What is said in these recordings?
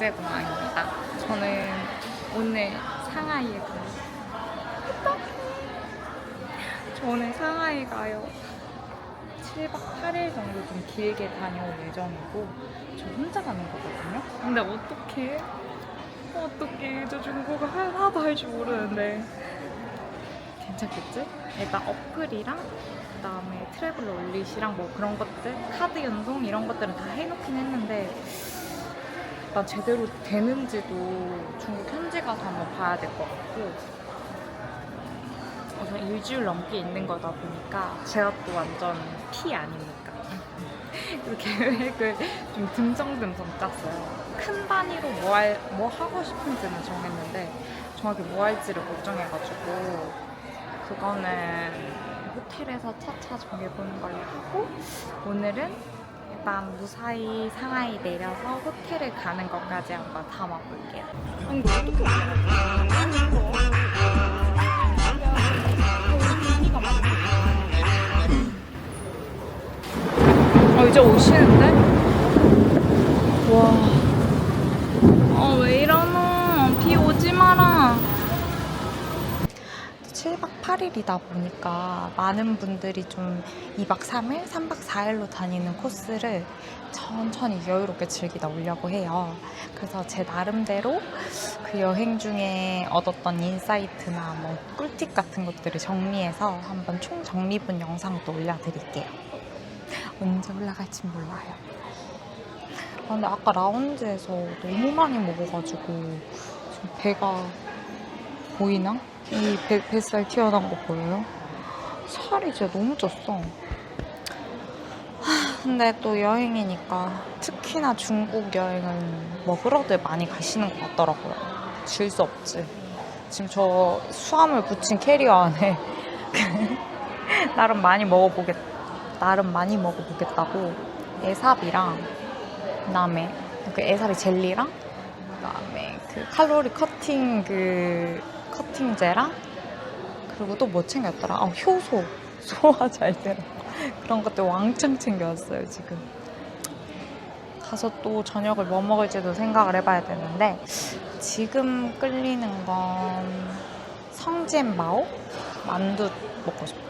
국제공항입니다. 저는 오늘 상하이에 가요. 저 오늘 상하이 가요. 7박 8일 정도 좀 길게 다녀올 예정이고 저 혼자 가는 거거든요. 근데 어떡해? 어떡해. 저 중국어 하나도 할 줄 모르는데. 괜찮겠지? 일단 어플이랑 그다음에 트래블 올릿이랑 뭐 그런 것들 카드 연동 이런 것들은 다 해놓긴 했는데 일단 제대로 되는지도 중국 현지 가서 한번 봐야 될 것 같고 우선 일주일 넘게 있는 거다 보니까 제가 또 완전 피 아닙니까? 그 계획을 좀 듬성듬성 짰어요. 큰 단위로 뭐, 할, 뭐 하고 싶은지는 정했는데 정확히 뭐 할지를 걱정해가지고 그거는 호텔에서 차차 정해보는 걸로 하고 오늘은 일단 무사히 상하이 내려서 호텔을 가는 것까지 한번 담아볼게요. 어 이제 오시는데? 와. 어 왜 이러노? 비 오지 마라. 7박 8일이다 보니까 많은 분들이 좀 2박 3일, 3박 4일로 다니는 코스를 천천히 여유롭게 즐기다 오려고 해요. 그래서 제 나름대로 그 여행 중에 얻었던 인사이트나 뭐 꿀팁 같은 것들을 정리해서 한번 총 정리본 영상도 올려드릴게요. 언제 올라갈지 몰라요. 아, 근데 아까 라운지에서 너무 많이 먹어가지고 배가 보이나? 이 배, 뱃살 튀어나온 거 보여요? 살이 진짜 너무 쪘어. 하, 근데 또 여행이니까 특히나 중국 여행은 먹으러들 많이 가시는 것 같더라고요. 질 수 없지. 지금 저 수화물 붙인 캐리어 안에 나름 많이 먹어보겠, 나름 많이 먹어보겠다고 에삽이랑 그다음에 그 에삽이 젤리랑 그다음에 그 칼로리 커팅 그 커팅제랑 그리고 또 뭐 챙겼더라? 아 효소. 소화 잘 되라 그런 것들 왕창 챙겨왔어요 지금. 가서 또 저녁을 뭐 먹을지도 생각을 해봐야 되는데 지금 끌리는 건 성젠마오? 만두 먹고 싶어요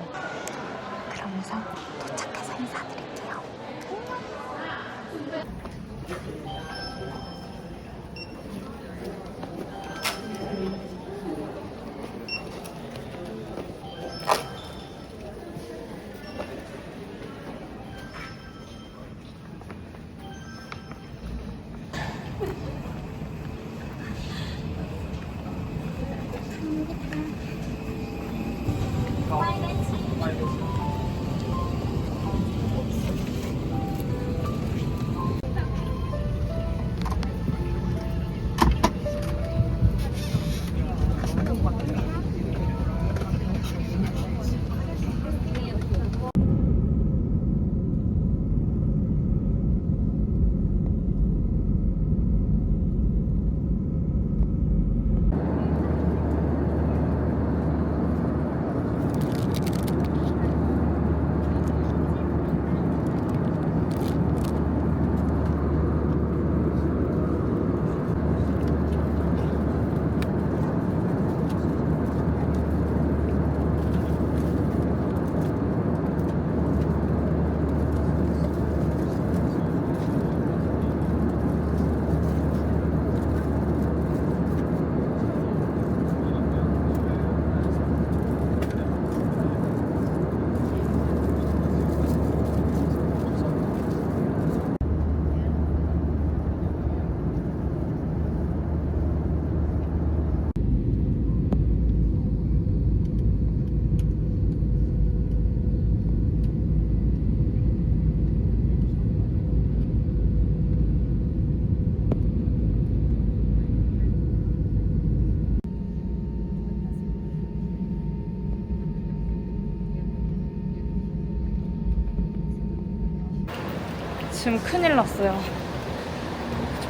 지금 큰일 났어요.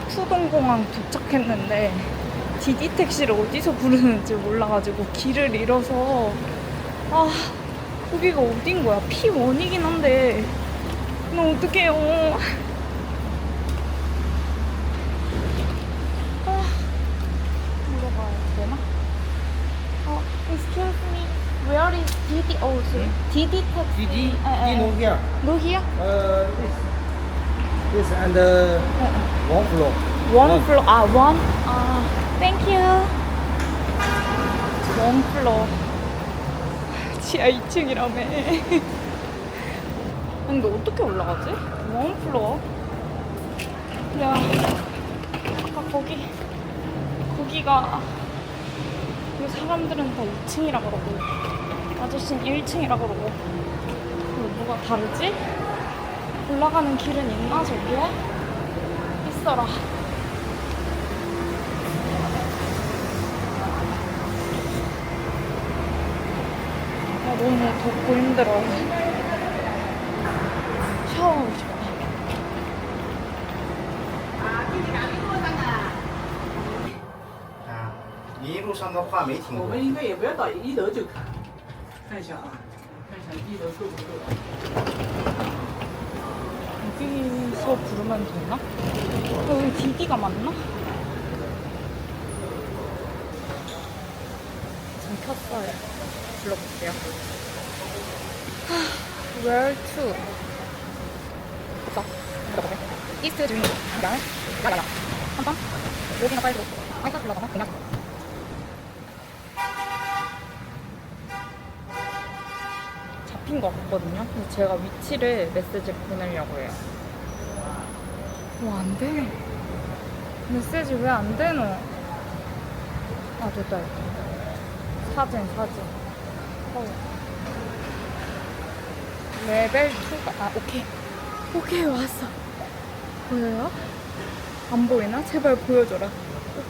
푸동공항 도착했는데 디디 택시를 어디서 부르는지 몰라가지고 길을 잃어서 아 여기가 어딘 거야? P1이긴 한데 나 어떡해요? 아 물어봐야 되나? 어, excuse me, where is DD? Oh, sorry. DD taxi. Didi, Uh, uh, you know here. No here? Uh, this, this under one floor. One One. floor. 아, one. 아, thank you. One floor. 지하 2층이라며. 근데 어떻게 올라가지? One floor. 야, 아까 거기 거기가 그 사람들은 다 2층이라 그러고 아저씨는 1층이라 그러고 뭐가 다르지? 올라가는 길은 있나 저기에? 있어라. 아, 너무 덥고 힘들어. 샤워하고 싶어. 啊，你一路上的话没听过我们。应该也不要到一楼就看，看一下啊，看一下一楼够不够。 여기서 부르면 되나? 어, 여기 디디가 맞나? 지금 켰어요. 불러볼게요. 하, Where to? 없어. 물어보게. 이스트 주인. 야야. 야야야. 한번. 여기나 빨리 들어. 아이가 불러봐. 그냥. 잡힌 것 같거든요. 근데 제가 위치를 메시지 보내려고 해요. 와, 안 돼. 메시지 왜 안 되노? 아, 됐다, 됐다. 사진, 사진. 어. 레벨 2가, 아, 오케이. 오케이, 왔어. 보여요? 안 보이나? 제발 보여줘라.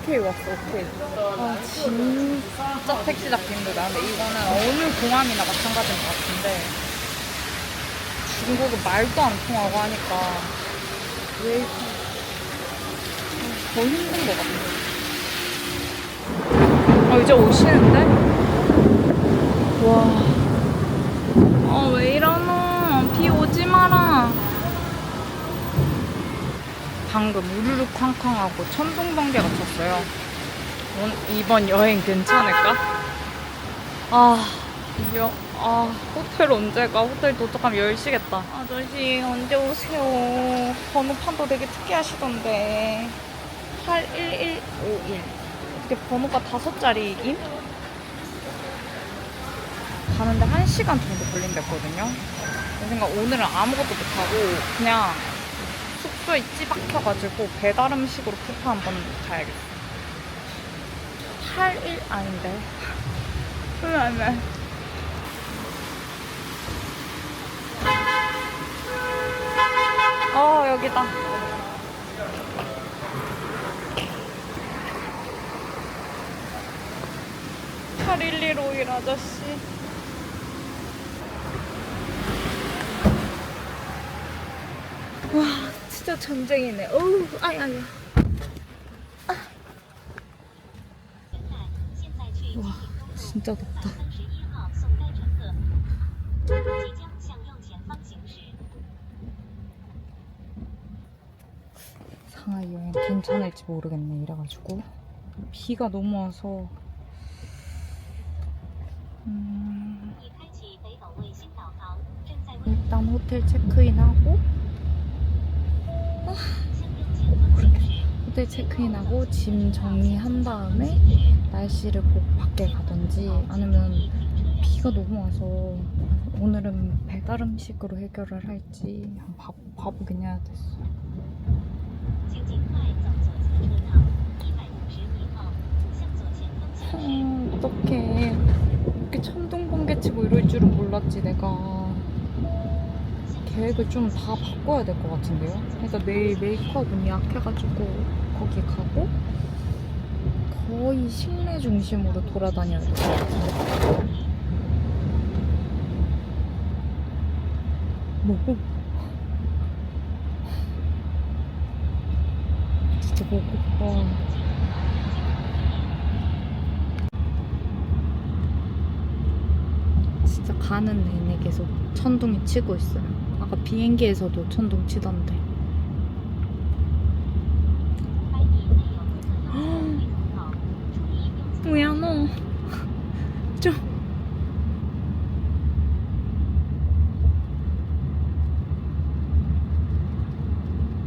오케이, 왔어, 오케이. 아, 진짜 택시 잡기 힘들다. 근데 이거는 어느 공항이나 마찬가지인 것 같은데. 중국은 말도 안 통하고 하니까 왜 이렇게 더 힘든 것 같아. 아, 이제 오시는데? 와. 아, 왜 이러노? 비 오지 마라. 방금 우르르 쾅쾅하고 천둥 번개가 쳤어요. 온- 이번 여행 괜찮을까? 아, 여, 아, 호텔 언제 가? 호텔 도착하면 10시겠다. 아저씨, 언제 오세요? 번호판도 되게 특이하시던데. 81151. 어떻게 번호가 다섯 자리임? 가는데 1시간 정도 걸린댔거든요. 내 생각 오늘은 아무것도 못하고 그냥 숙소에 찌박혀가지고 배달 음식으로 푸파 한번 가야겠어. 81 아닌데. 왜, 왜. 어, 여기다. (8115일) 아저씨 와 진짜 전쟁이네. 어우, 아이, 아이. 아. 와, 진짜 덥다. 상하이 여행 괜찮을지 모르겠네, 이래가지고. 비가 너무 와서. 음... 일단 호텔 체크인하고 호텔 체크인하고 짐 정리한 다음에 날씨를 보고 밖에 가든지 아니면 비가 너무 와서 오늘은 배달 음식으로 해결을 할지 바보, 바보 그냥 됐어요. 어떡해. 이렇게 천둥 번개 치고 이럴 줄은 몰랐지, 내가. 계획을 좀 다 바꿔야 될 것 같은데요 그러니까 내일 메이크업은 예약해가지고 거기 가고 거의 실내 중심으로 돌아다녀야 될 것 같은데 뭐 진짜 배고파. 진짜 가는 내내 계속 천둥이 치고 있어요. 아까 비행기에서도 천둥 치던데. 뭐야 너? 좀.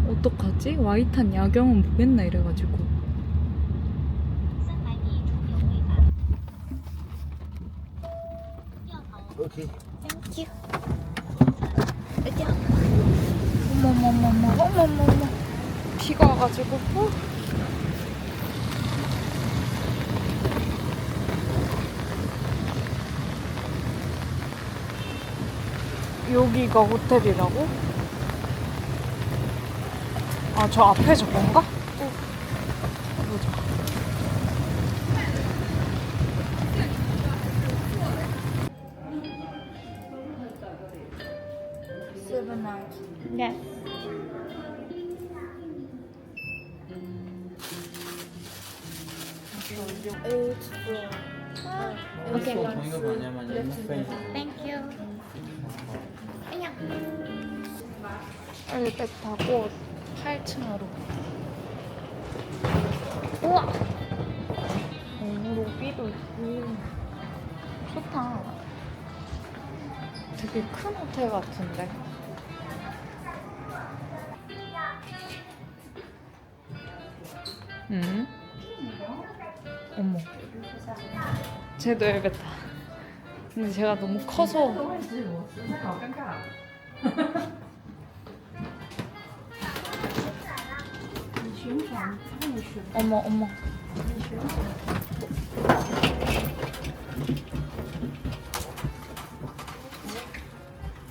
어떡하지? 와이탄 야경은 보겠나 이래가지고. 어. 여기가 호텔이라고? 아, 저 앞에 저건가? 배 타고 8층으로. 우와. 오, 로비도 있고. 좋다. 되게 큰 호텔 같은데. 응? 어머. 쟤도 엘베타. 근데 제가 너무 커서 好尴尬。 어머 어머.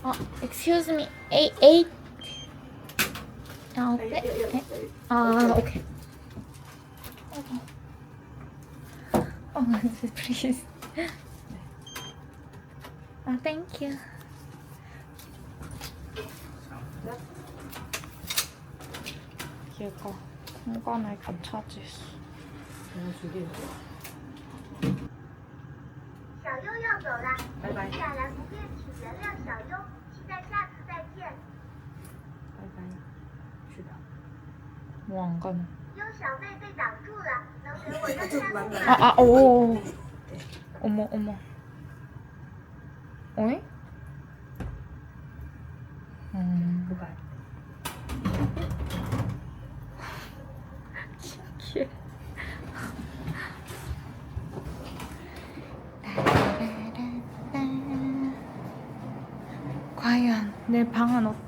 아, excuse me. eight eight. 아, 오케이. 아, 오케이. 어, 어, please. 아, thank you. 얘가 공간을 다 차지했어. 뭐 안 가네. 아, 아, 오. 어머, 어머. 어잉?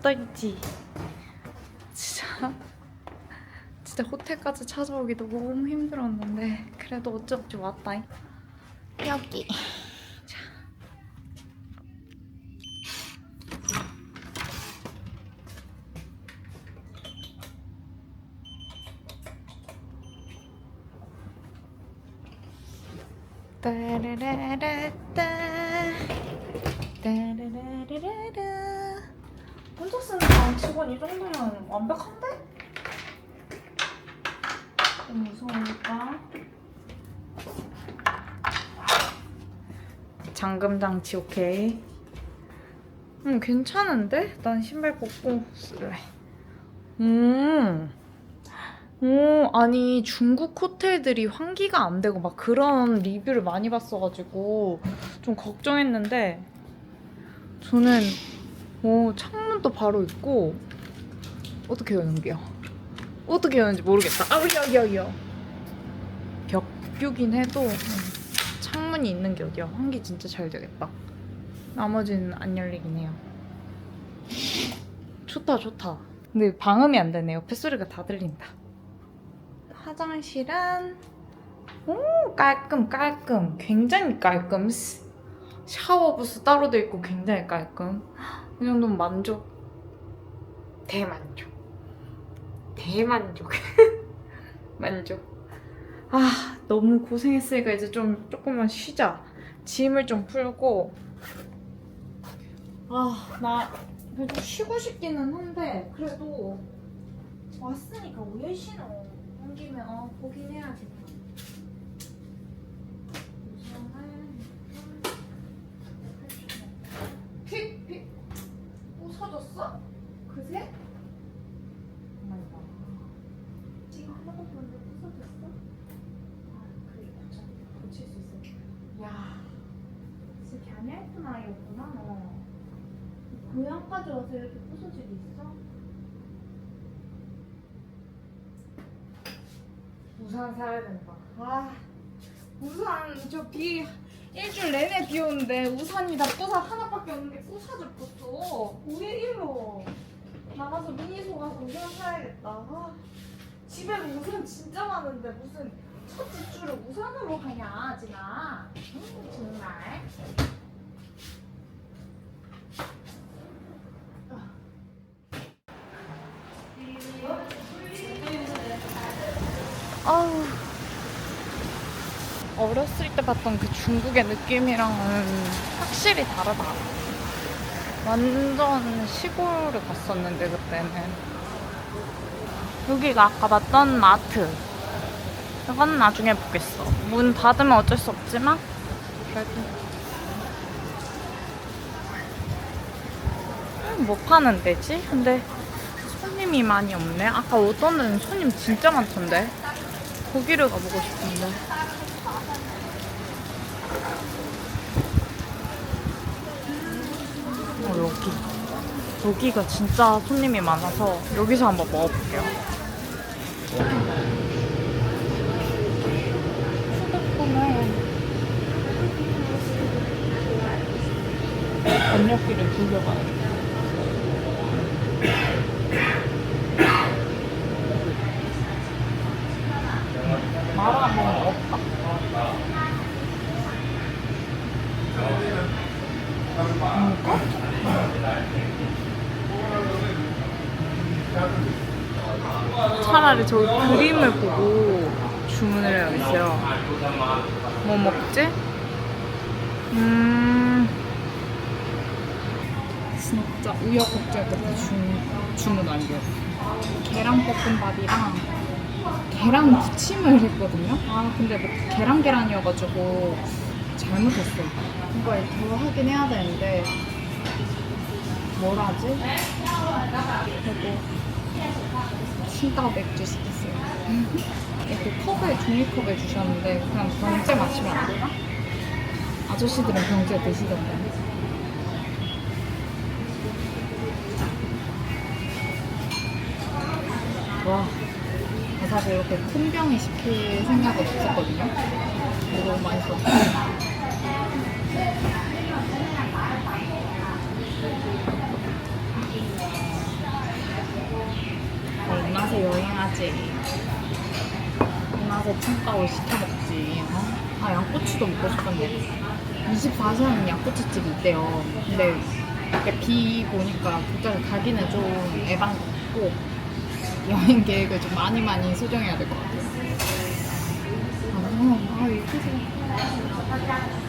어떨지. 진짜, 진짜 호텔까지 찾아오기 너무 힘들었는데 그래도 어찌 어찌 왔다. 여기. 자. 따라라라 방 치곤 이 정도면 완벽한데? 좀 무서우니까 잠금 장치 오케이 음 괜찮은데? 난 신발 벗고 쓸래 음 오, 아니 중국 호텔들이 환기가 안 되고 막 그런 리뷰를 많이 봤어가지고 좀 걱정했는데 저는 오 창문도 바로 있고 어떻게 여는 게요? 어떻게 여는지 모르겠다. 아 여기 여기요. 벽뷰긴 해도 음, 창문이 있는 게 어디야? 환기 진짜 잘 되겠다. 나머지는 안 열리긴 해요. 좋다 좋다. 근데 방음이 안 되네요. 뱃소리가 다 들린다. 화장실은 오 깔끔 깔끔 굉장히 깔끔 샤워 부스 따로 돼 있고 굉장히 깔끔 이 정도면 만족. 대만족. 대만족. 만족. 아 너무 고생했으니까 이제 좀 조금만 쉬자. 짐을 좀 풀고. 아 나 그래도 쉬고 싶기는 한데 그래도 왔으니까 왜 쉬노 음. 아침에 어 보긴 해야지. 픽! 픽! 부서졌어? 그새? 지금 하나도 보는데 부서졌어? 아 그래 고쳐 고칠 수 있어 야 진짜 걔 예쁜 아이였구나 너 고향까지 와서 이렇게 부서지고 있어? 우산 사야 된다. 아 우산 저 비 일주일 내내 비 오는데 우산이 나 부사 하나밖에 없는데 부사져 뻗어 왜 이러? 나가서 미니소 가서 우산 사야겠다. 아, 집에 우산 진짜 많은데 무슨 첫 집주를 우산으로 가냐 진아? 음, 정말 아우 어렸을 때 봤던 그 중국의 느낌이랑은 확실히 다르다. 완전 시골을 갔었는데 그때는 여기가 아까 봤던 마트. 이건 나중에 보겠어. 문 닫으면 어쩔 수 없지만 그래도 음, 뭐 파는 데지? 근데 손님이 많이 없네. 아까 데는 손님 진짜 많던데. 거기를 가보고 싶은데. 여기. 여기가 진짜 손님이 많아서 여기서 한번 먹어볼게요. 돌려봐요. 마라 한번 먹어볼까? 차라리 저기 그림을 보고 주문을 해야겠어요. 뭐 먹지? 음. 진짜 우여곡절 끝에 주, 주문 완료. 계란볶음밥이랑 계란 부침을 했거든요. 아, 근데 뭐 계란 계란이어가지고 잘못했어. 이걸 더 하긴 해야 되는데 뭘 하지? 그리고 신따 맥주 시켰어요. 이렇게 컵에 종이컵에 주셨는데 그냥 병째 마시면 안 되나? 아저씨들은 병째 드시던데. 와, 나 사실 이렇게 큰 병이 시킬 생각은 없었거든요. 너무 맛있었어. 어, 맛에 춘가오 시켜 먹지. 어? 아, 양꼬치도 먹고 싶은데. 24시간 양꼬치집이 있대요. 근데 비 보니까 그쪽에 가기는 좀 에반 같고 여행 계획을 좀 많이 많이 수정해야 될 것 같아요. 아, 아 이렇게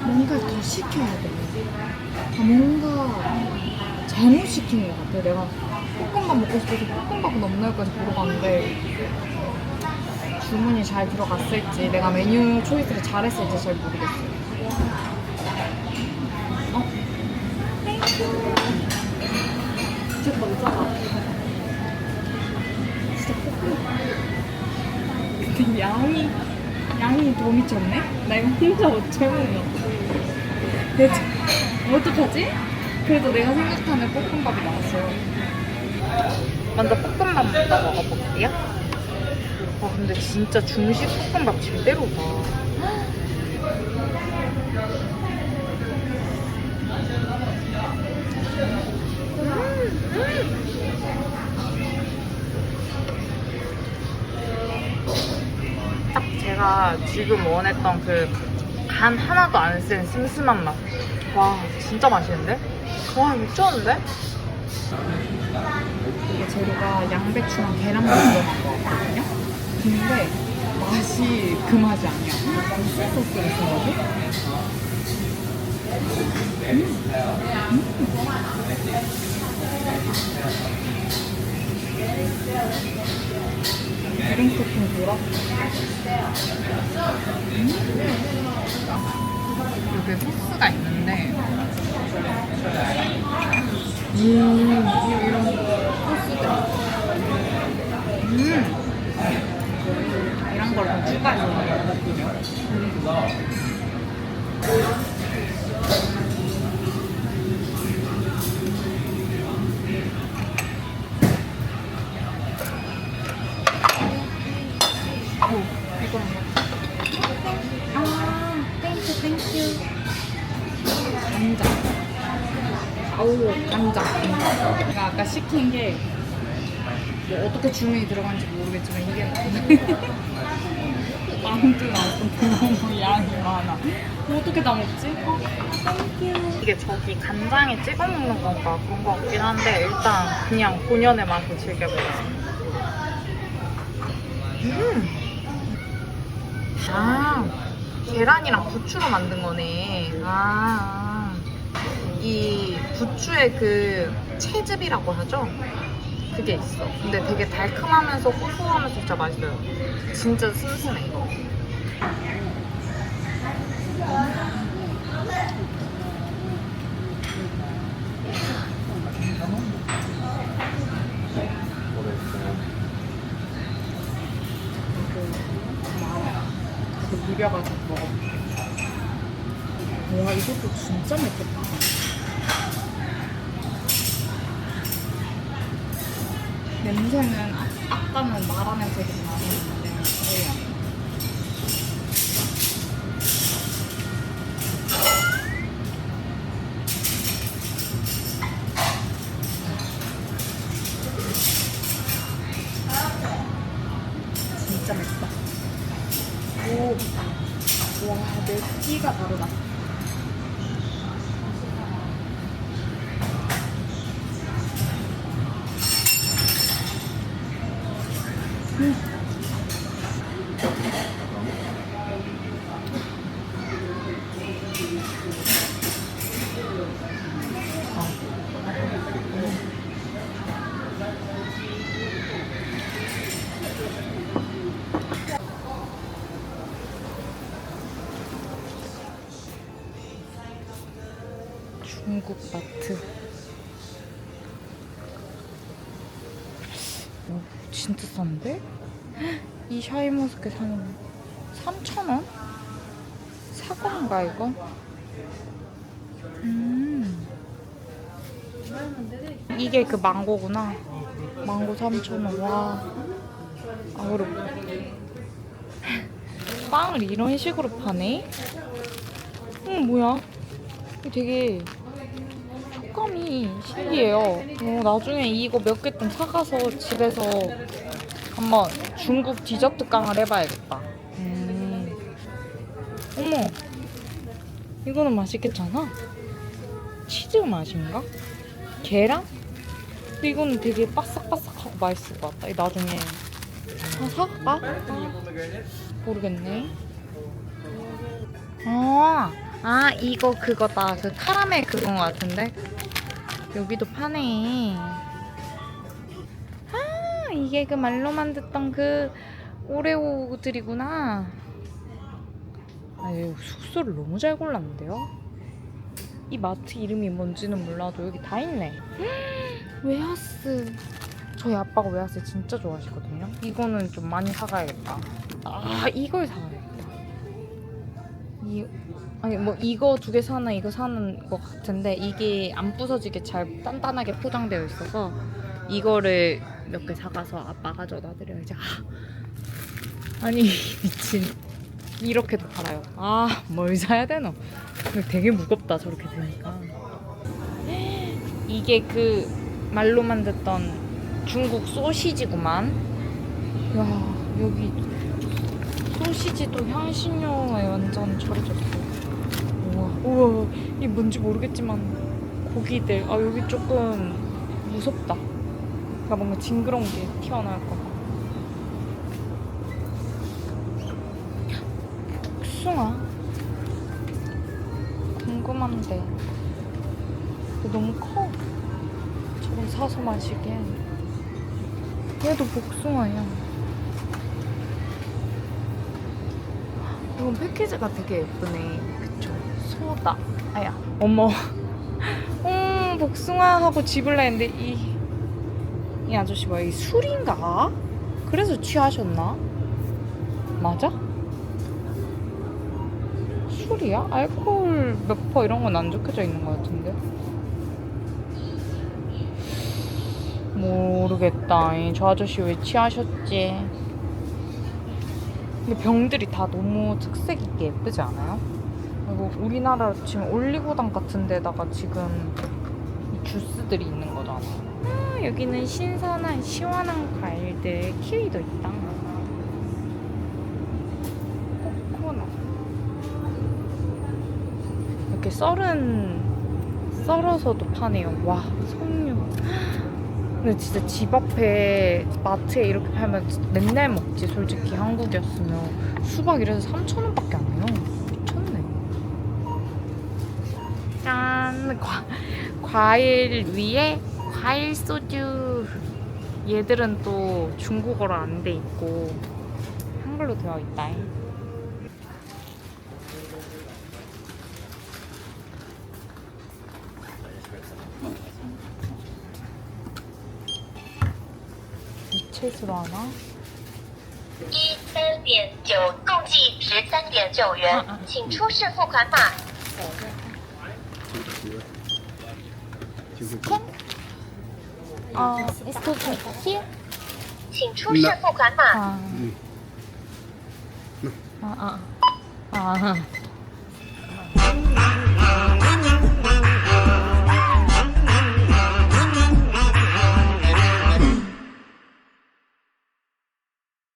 뭔가 더 시켜야 돼. 아, 뭔가 잘못 시킨 것 같아. 내가 볶음밥 먹고 싶어서 볶음밥 은 없나 여기까지 물어봤는데 주문이 잘 들어갔을지 내가 메뉴 초이스를 잘했을지 잘 모르겠어요. 어? 진짜 멀잖아. 진짜 볶음밥. 근데 양이 양이 더 미쳤네? 나 이거 혼자 먹냐? 대체 어떡하지? 그래도 내가 생각하는 볶음밥이 나왔어요. 먼저 볶음밥 먼저 먹어볼게요. 와 근데 진짜 중식 볶음밥 제대로다. 딱 제가 지금 원했던 그 간 하나도 안 쓴 슴슴한 맛. 와 진짜 맛있는데? 와 미쳤는데? 이게 재료가 양배추랑 계란만 들어간 거거든요. 근데 맛이 그 맛이 아니야. 무슨 소스를 쓴 거지? 음. 기름 토핑 돌아. 여기 소스가 있는데, 음, 어떻게 주문이 들어간지 모르겠지만, 이게 마음도 나왔던 너무 양이 많아. 뭐 어떻게 다 먹지? 어, 땡큐. 이게 저기 간장에 찍어 먹는 건가 그런 거 같긴 한데, 일단 그냥 본연의 맛을 즐겨보겠습니다. 음! 아, 계란이랑 부추로 만든 거네. 아, 이 부추의 그 채즙이라고 하죠? 그게 있어. 근데 되게 달콤하면서 고소하면서 진짜 맛있어요. 진짜 슴슴해, 이거. 그 비벼가지고 먹어볼게. 와, 이것도 진짜 맵겠다. 냄새는 아, 아까는 냄새 되게 많이 중국 마트. 오, 진짜 싼데? 이 샤인머스켓 사는 3,000원? 사과인가 이거? 음. 이게 그 망고구나. 망고 3,000원. 와. 아, 그리고 빵을 이런 식으로 파네? 응, 뭐야? 이거 되게 촉감이 신기해요. 어, 나중에 이거 몇 개 좀 사가서 집에서 한번 중국 디저트 깡을 해봐야겠다. 음. 어머, 이거는 맛있겠잖아. 치즈 맛인가? 계란? 근데 이거는 되게 바삭바삭하고 맛있을 것 같다. 이 나중에 아, 사갈까? 모르겠네. 아, 아 이거 그거다. 그 카라멜 그건 것 같은데. 여기도 파네. 아 이게 그 말로만 듣던 그 오레오들이구나. 아 숙소를 너무 잘 골랐는데요. 이 마트 이름이 뭔지는 몰라도 여기 다 있네. 웨하스. 저희 아빠가 웨하스 진짜 좋아하시거든요. 이거는 좀 많이 사가야겠다. 아 이걸 사가야겠다. 이 아니 뭐 이거 두 개 사나 이거 사는 것 같은데 이게 안 부서지게 잘 단단하게 포장되어 있어서 이거를 몇 개 사가서 아빠가 가져다 드려야지. 아, 아니 미친 이렇게도 팔아요. 아 뭘 사야 되노? 이거 되게 무겁다 저렇게 되니까. 이게 그 말로만 듣던 중국 소시지구만. 야 여기 소시지도 향신료에 완전 절여졌어. 우와, 이 뭔지 모르겠지만 고기들. 아, 여기 조금 무섭다. 그러니까 뭔가 징그러운 게 튀어나올 것 같아. 복숭아? 궁금한데. 너무 커. 저걸 사서 마시게. 얘도 복숭아야. 이건 패키지가 되게 예쁘네. 소다. 아야, 어머. 음, 복숭아 하고 집을라 했는데 이, 이 아저씨 뭐야? 이 술인가? 그래서 취하셨나? 맞아? 술이야? 알코올 몇 퍼 이런 건 안 적혀져 있는 것 같은데. 모르겠다. 저 아저씨 왜 취하셨지? 근데 병들이 다 너무 특색 있게 예쁘지 않아요? 그리고 우리나라로 치면 올리고당 같은 데다가 지금 이 주스들이 있는 거잖아. 아, 여기는 신선한 시원한 과일들 키위도 있다. 코코넛. 이렇게 썰은 썰어서도 파네요. 와, 석류. 근데 진짜 집 앞에 마트에 이렇게 팔면 맨날 먹지 솔직히 한국이었으면 수박 이래서 3,000원밖에 안 해요 미쳤네 짠 과, 과일 위에 과일 소주 얘들은 또 중국어로 안 돼 있고 한글로 되어 있다 미채수로 하나? 一三点九，共计十三点九元嗯嗯，请出示付款码。 어, excuse me, here? 请出示付款码。 아. 아, 아. 아.